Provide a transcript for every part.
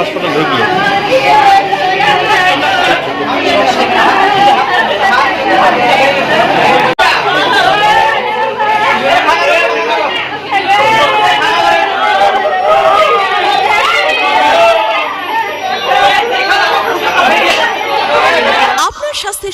হাসপাতাল ঢুকলো আপনার স্বাস্থ্যের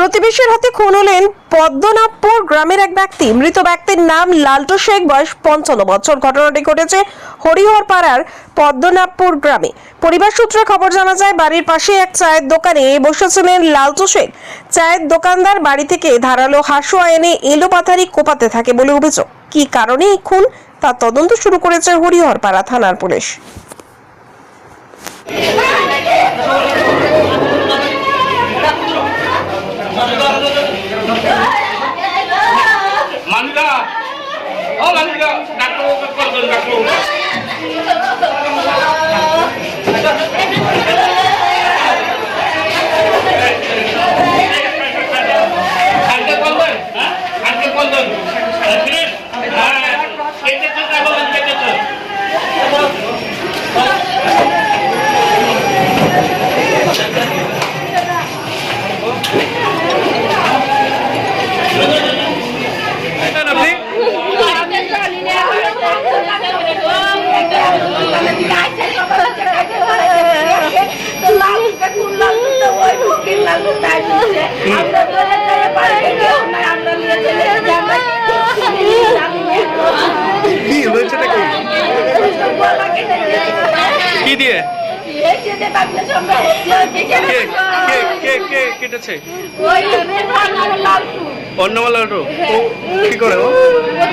প্রতিবেশীর হাতে খুন হলেন পদ্মনাভপুর গ্রামের এক ব্যক্তি। মৃত ব্যক্তির নাম লালটু শেখ, বয়স পঞ্চান্ন বছর। ঘটনাটি ঘটেছে হরিহর পাড়ার পদ্মনাভপুর গ্রামে। পরিবার সূত্রে খবর জানা যায়, বাড়ির পাশে এক চায়ের দোকানে বসেছিলেন লালটু শেখ। চায়ের দোকানদার বাড়ি থেকে ধারালো হাসুয়া এনে এলো পাথারি কোপাতে থাকে বলে অভিযোগ। কি কারণে এই খুন? তার তদন্ত শুরু করেছে হরিহর পাড়া থানার পুলিশ। las rumbas. কেটেছে? ও কি করে ও?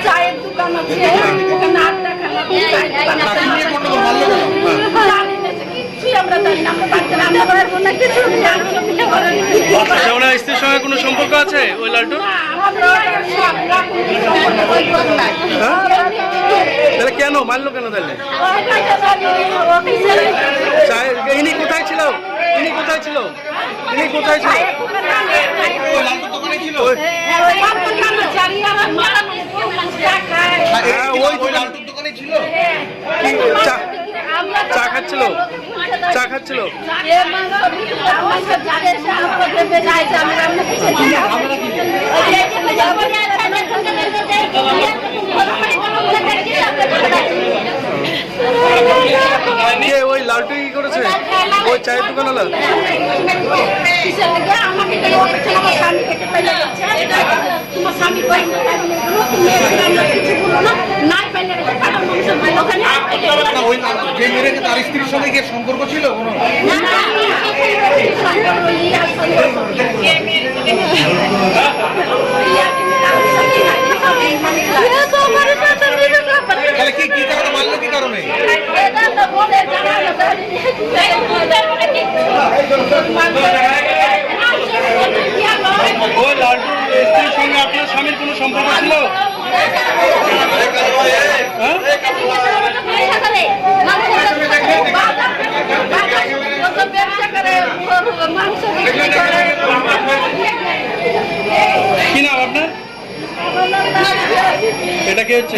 চায়ের দোকান আছে। ওখানে আচ্ছা ওনার স্ত্রীর সঙ্গে কোনো সম্পর্ক আছে ওই লাড্ডু হ্যাঁ? মারলো কেন তাহলে? ইনি কোথায় ছিল? ইনি কোথায় ছিল? ইনি কোথায় ছিল? হ্যাঁ চা খাচ্ছিল। চা খাচ্ছিল। কে ওই লালটু কি করেছে ওই চায়ের যে মেরেছে তার স্ত্রীর সঙ্গে কি সম্পর্ক ছিল কোনো কি কি কারণে মারলো কি কারণে ওই লালটুর স্ত্রীর সঙ্গে আপনার স্বামীর কোনো সম্পর্ক ছিল? কি নাম আপনার? এটা কি হচ্ছে?